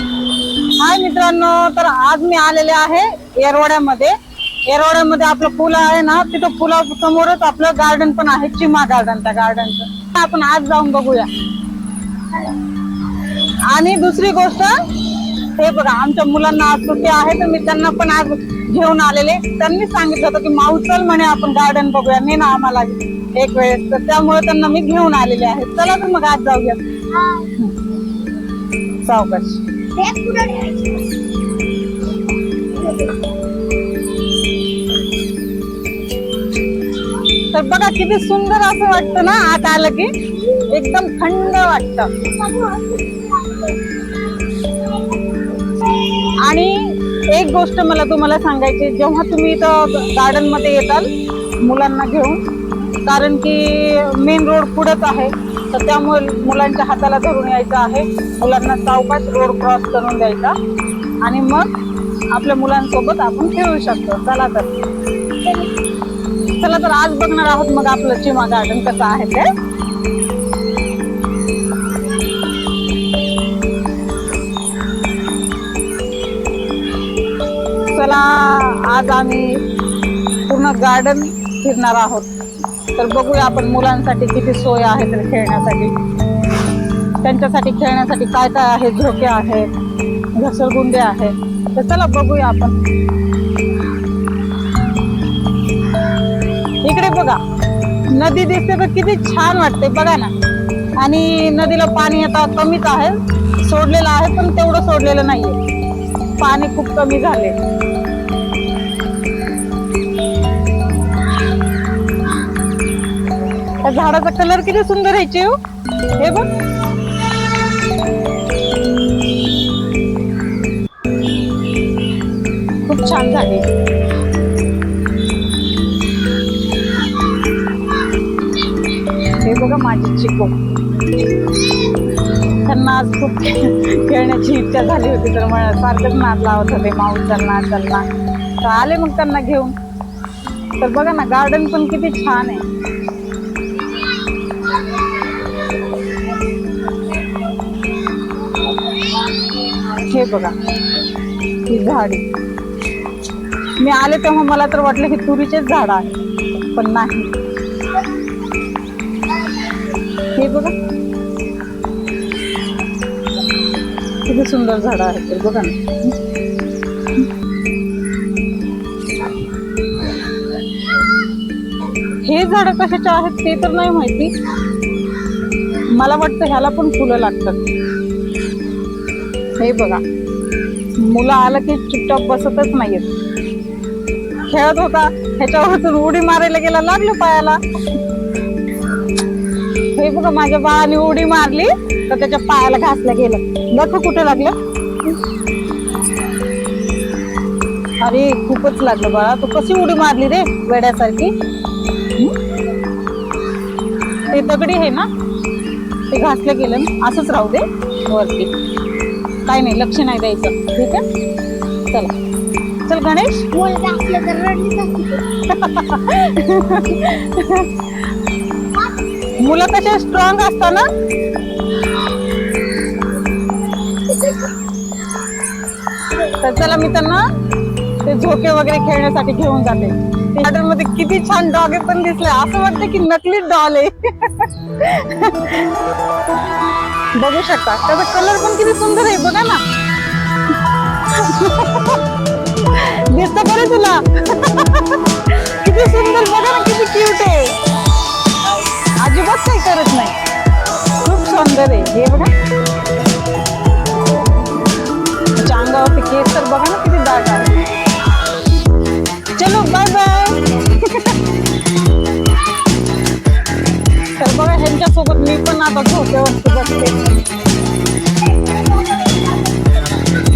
हाय मित्रांनो तर आज मी आलेले आहे येरवड्यामध्ये. येरवड्यामध्ये आपलं पूल आहे ना तिथं पुला समोरच आपलं गार्डन पण आहे चिमा गार्डन त्या गार्डनचं आपण आज जाऊन बघूया. आणि दुसरी गोष्ट हे बघा आमच्या मुलांना आज सुट्टी आहे तर मी त्यांना पण आज घेऊन आलेले. त्यांनी सांगितलं होतं की माऊ चल म्हणे आपण गार्डन बघूया. नाही ना आम्हाला एक वेळेस तर त्यामुळे त्यांना मी घेऊन आलेले आहे. चला तर मग आज जाऊया. सावकाश. तर बघा किती सुंदर असं वाटतं ना आत आलं की एकदम थंड वाटत. आणि एक गोष्ट मला तुम्हाला सांगायची जेव्हा तुम्ही इथं गार्डनमध्ये येताल मुलांना घेऊन कारण की मेन रोड पुढेच आहे. तर त्यामुळे मुलांच्या हाताला धरून यायचं आहे. मुलांना सावकाश रोड क्रॉस करून द्यायचा. आणि मग आपल्या मुलांसोबत आपण खेळू शकतो. चला तर. चला तर आज बघणार आहोत मग आपलं चिमा गार्डन कसं आहे ते. चला आज आम्ही पूर्ण गार्डन फिरणार आहोत. तर बघूया आपण मुलांसाठी किती सोय आहे तर खेळण्यासाठी. त्यांच्यासाठी खेळण्यासाठी काय काय आहे झोके आहेत घसरगुंडे आहेत. तर चला बघूया आपण. इकडे बघा. नदी दिसते तर किती छान वाटते बघा ना. आणि नदीला पाणी आता कमीच आहे सोडलेलं आहे पण तेवढं सोडलेलं नाहीये. पाणी खूप कमी झाले. त्या झाडाचा कलर किती सुंदर आहे चिव हे बघ. खूप छान झाले. हे बघा माझी चिको. त्यांना आज खूप खेळण्याची इच्छा झाली होती तर मला सारखंच नाद लावत होते माऊस चलना चलना तर आले मग त्यांना घेऊन. तर बघा ना गार्डन पण किती छान आहे. हे बघा ही झाडे. मी आले तेव्हा मला तर वाटलं की तुरीचेच झाड आहे पण नाही. हे बघा. किती सुंदर झाड आहेत ते बघा ना. हे झाड कशाचे आहेत ते तर नाही माहिती. मला वाटतं ह्याला पण फुलं लागतात. हे बघा. मुलं आलं की चुपचाप बसतच नाहीयेत. खेळत होता ह्याच्यावरतून उडी मारायला गेला लागलो पायाला. हे बघा माझ्या बाळाने उडी मारली तर त्याच्या पायाला घासल्या गेलं. बघ कुठे लागलं. अरे खूपच लागलं बाळा. तू कशी उडी मारली रे वेड्यासारखी? ते दगडी आहे ना? ते घासलं गेलं. असंच राहू दे. वरती. काय नाही लक्ष नाही द्यायचं. ठीक आहे? चला. चल गणेश. मुलं कसे स्ट्रॉंग असतात ना? तर चला मी त्यांना ते झोके वगैरे खेळण्यासाठी घेऊन जाते. गार्डनमध्ये किती छान डॉगे पण दिसले. असं वाटतं की नकली डॉल आहे. बघू शकता. त्याचा कलर पण किती सुंदर आहे बघा ना. दिसत बरं तुला. किती सुंदर बघा ना किती क्यूट आहे. अजिबात काही करत नाही. खूप सुंदर आहे. हे बघा. त्याच्या अंगावरती केस तर बघा ना किती दाट आहे. आता झोक्यावरती बसते.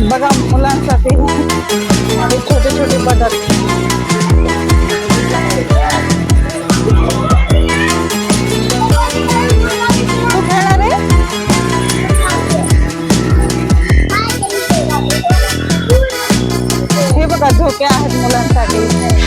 बघा मुलांसाठी आणि छोटे छोटे बदल. तू झोके आहेत मुलांसाठी.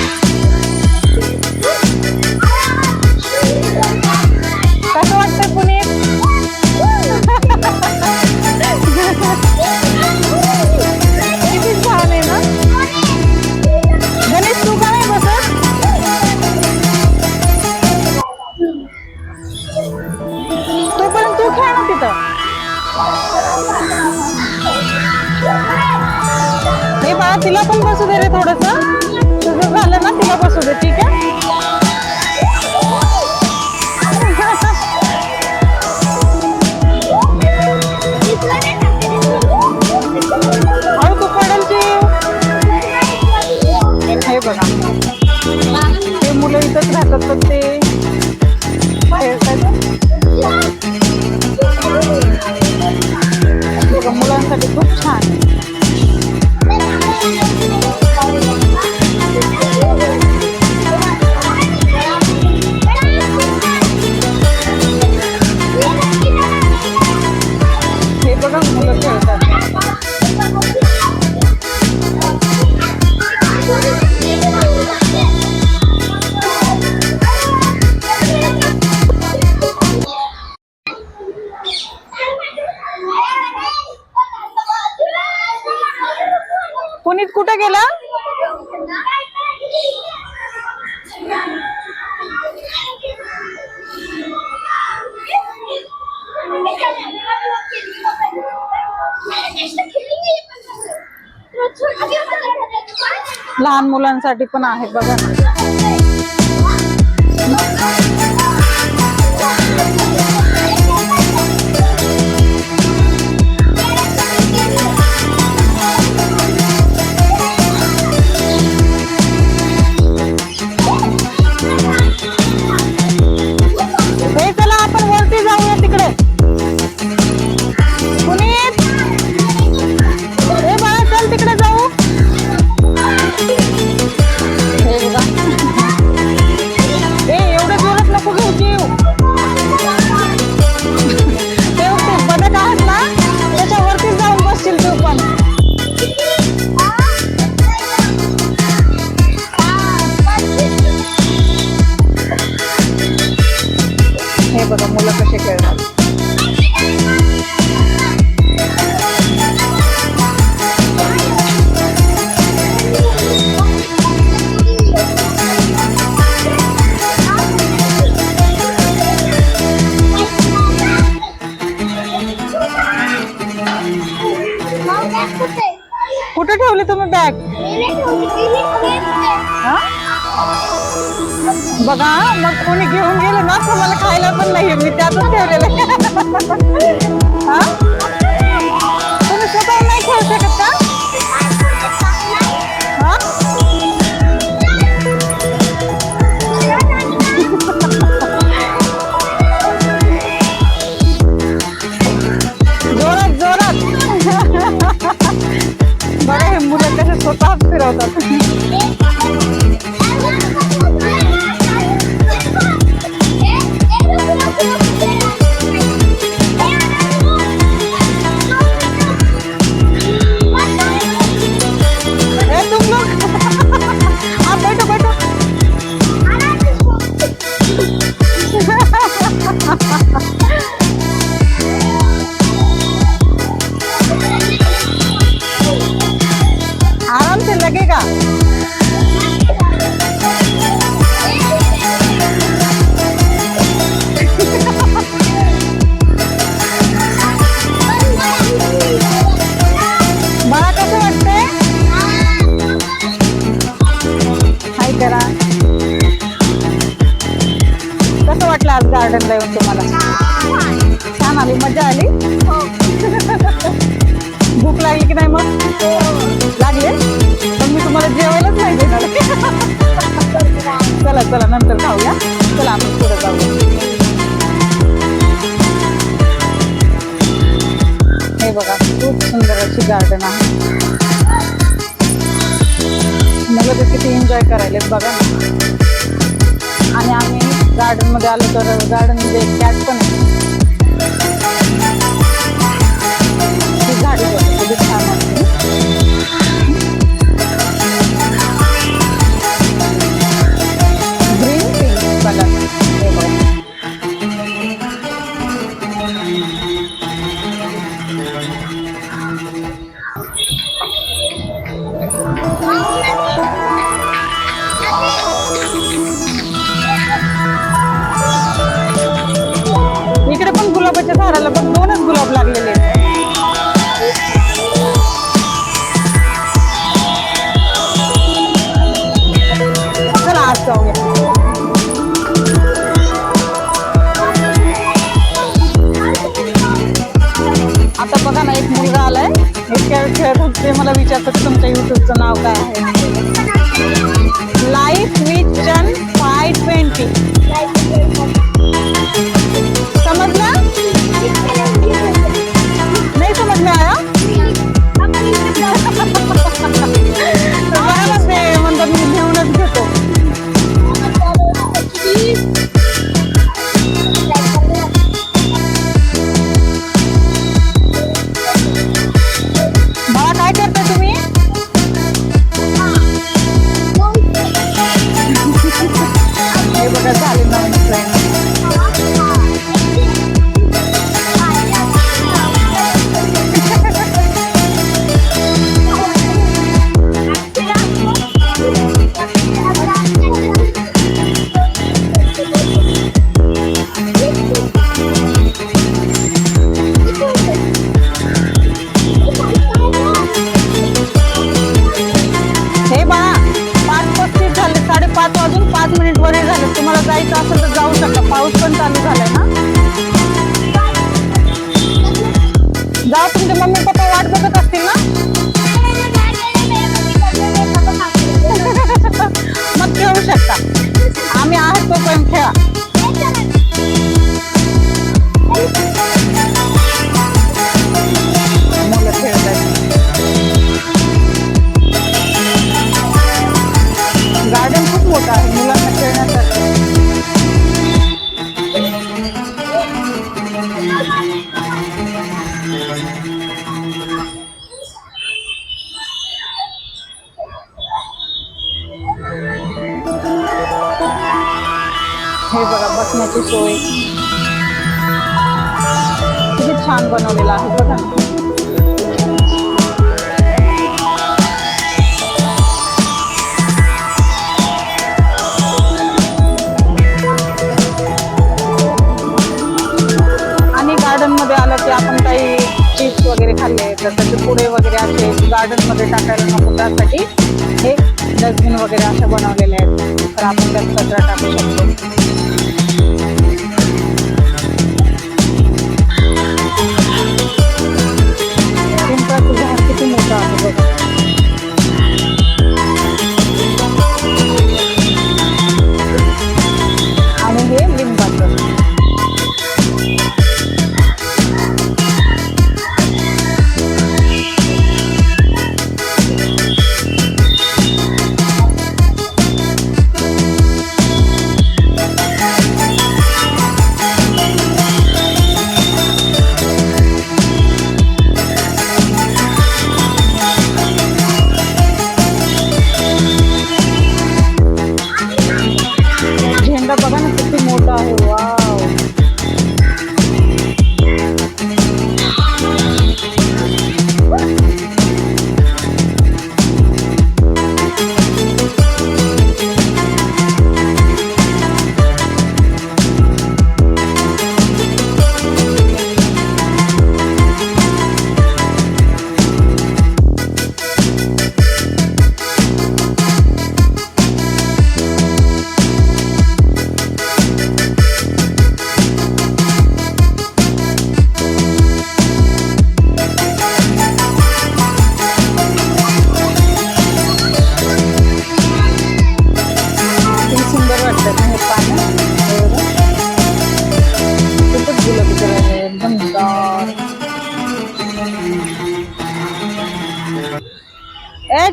लहान मुलांसाठी पण आहे बघा. Yeah. आराम से लगेगा। करा कसं वाटलं आज गार्डन येऊन? मस्त गार्डन आहे. मला तर किती एन्जॉय करायला बघा ना. आणि आम्ही गार्डनमध्ये आलो तर गार्डनमध्ये कॅट पण आहे. ते मला विचारतात तुमच्या युट्यूबचं नाव काय आहे? लाईफ विथ चन फाय ट्वेंटी पाच मिनिट वर झाले. तुम्हाला जायचं असेल तर जाऊ शकता. पाऊस पण चालू झालाय ना? जा तुमचे मम्मी पप्पा वाट बघत असतील ना? मग खेळू शकता. आम्ही आहात तोपर्यंत खेळा. हे बघा बसण्याची सोय. किती छान बनवलेलं आहे बघा. आणि गार्डनमध्ये आलं की आपण काही चिप्स वगैरे खाल्ले तर त्याचे पुढे वगैरे असे गार्डनमध्ये टाकायला नको. त्यासाठी हे डस्टबिन वगैरे असे बनवलेले आहेत. तर आपण त्यात कचरा टाकू शकतो.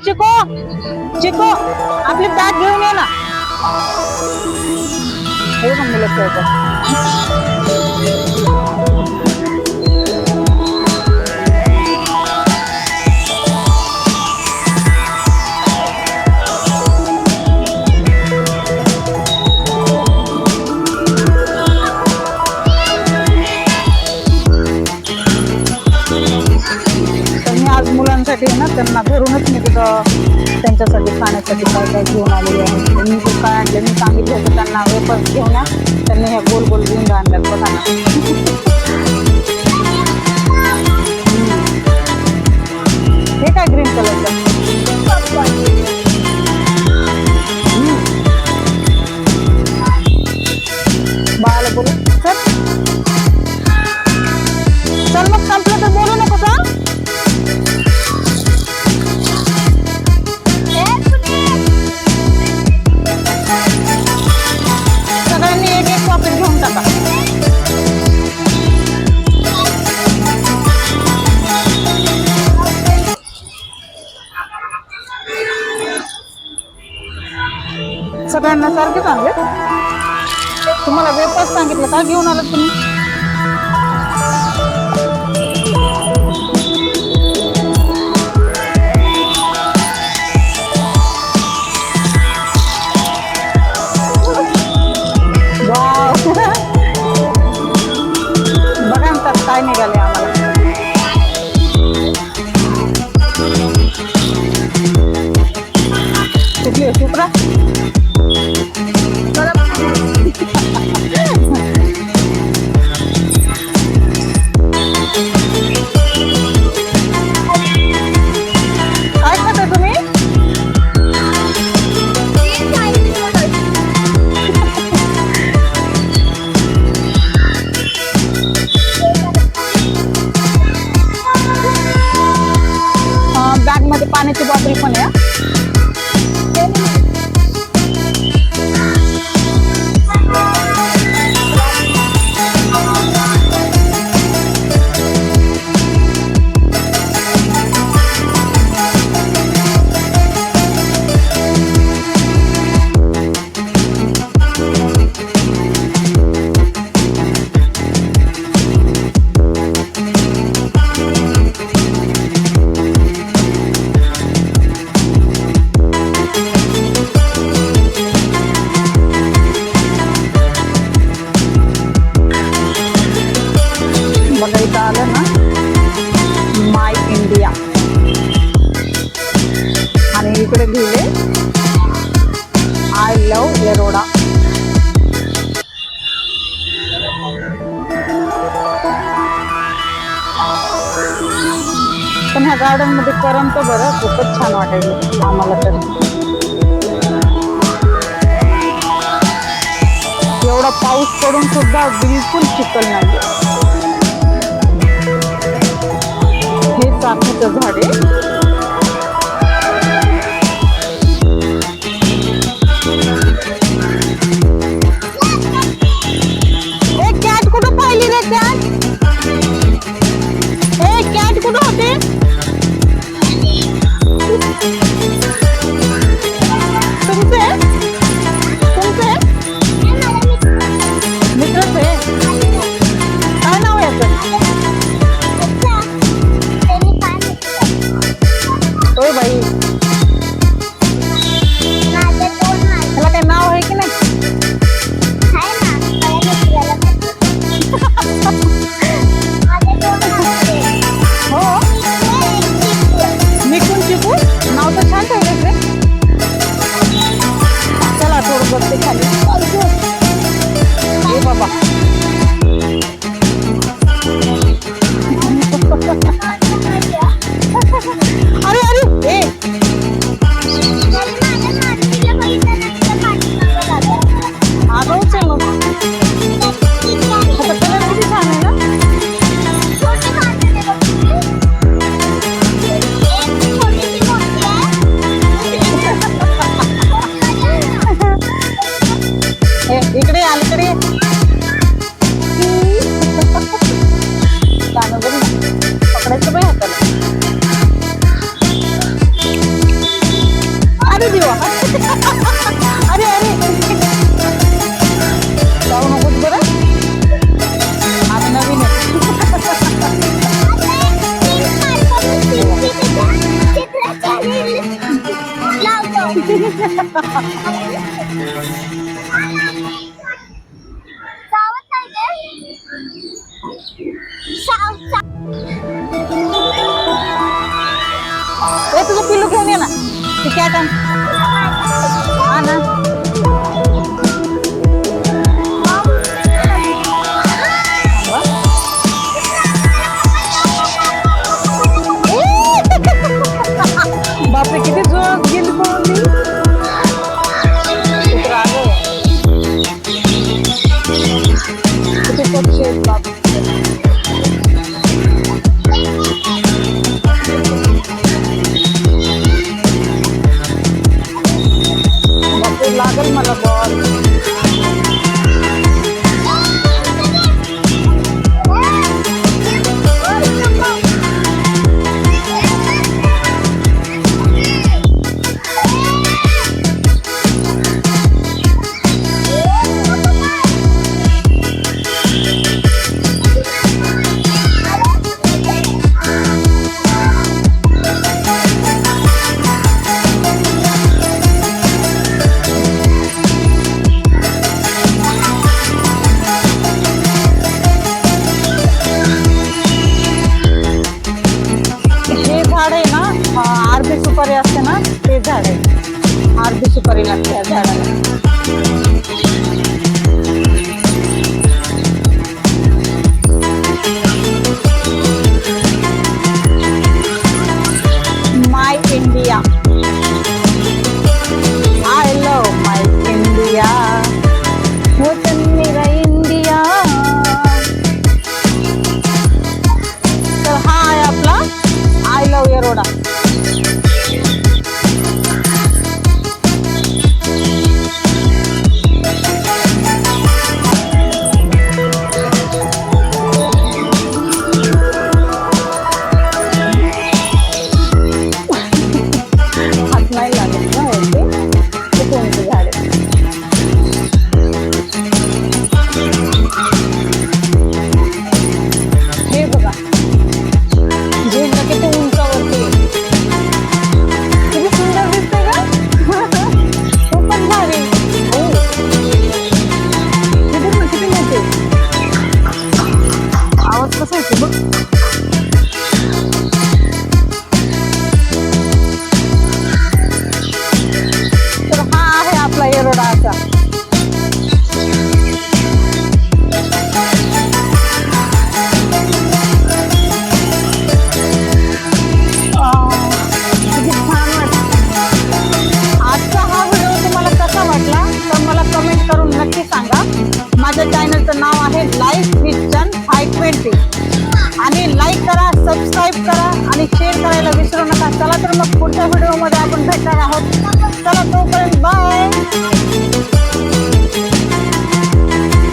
चिको चिको आपली बॅग घेऊन ये ना. हे बघा मुलं त्यांना घरूनच मी तिथं त्यांच्यासाठी खाण्यासाठी काय काय घेऊन आलेली आहे. मी जे काय आणलं मी सांगितलं होतं त्यांना वेपर्स घेऊन त्यांनी ह्या गोल गोल घेऊन आणल्यात बघा Wow! Bahkan tak time. खूपच छान वाटायचं आम्हाला तर. एवढा पाऊस पडून सुद्धा बिलकुल चिकल नाही हे चाकूचं झाड. आहे